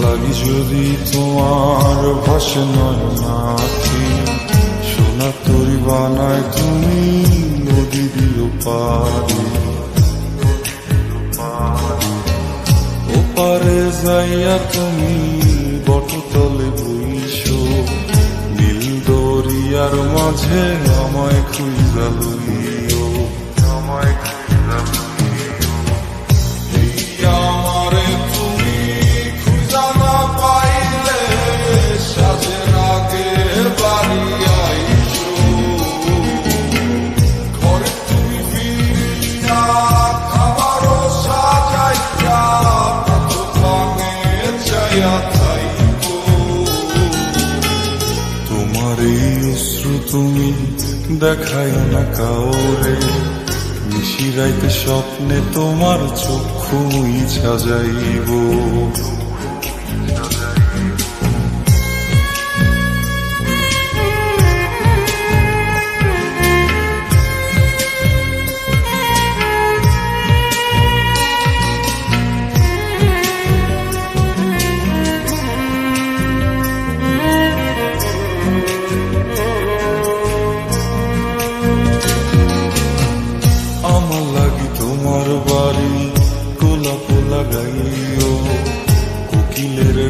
লাগি যদি তোমার ভাষণ নাকি সোনা তরি বানায় তুমি নদী দিও পারি ওপারে যাইয়া তুমি বটতলে বইছ নীল দরিয়ার মাঝে আমায় খুঁজালুই থাইকো তোমার এই অশ্রু তুমি দেখায় না কাউরে নিশিরাইতে স্বপ্নে তোমার চক্ষু ইচ্ছা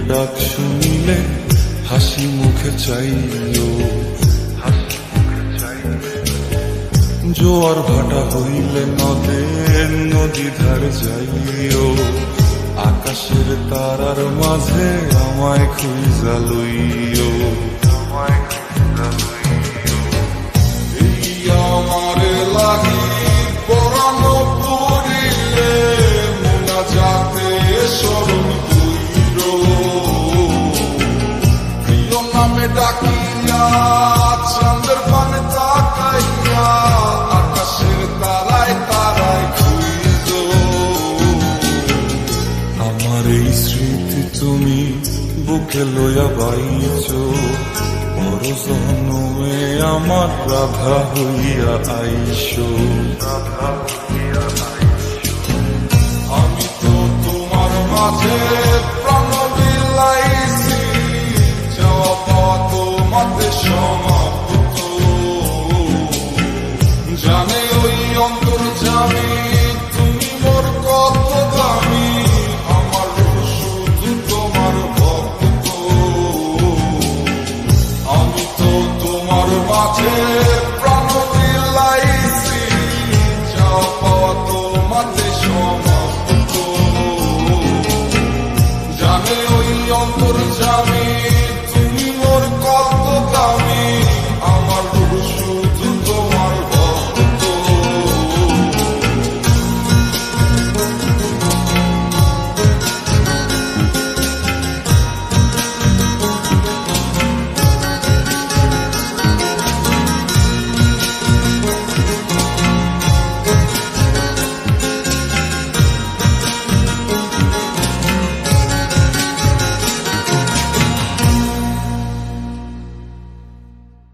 ডাক শুনিলে হাসি মুখে চাইও। জোয়ার ভাটা হইলে নদে, নদী ধার যাইও। আকাশের তারার মাঝে আমায় খুঁজা লইও। আমায় খুঁজা আমার এই স্মৃতি তুমি বুকে লইয়া বাইছ। বড় জন্মে আমার রাধা হইয়া আইসো আমি তো তোমার মাঝে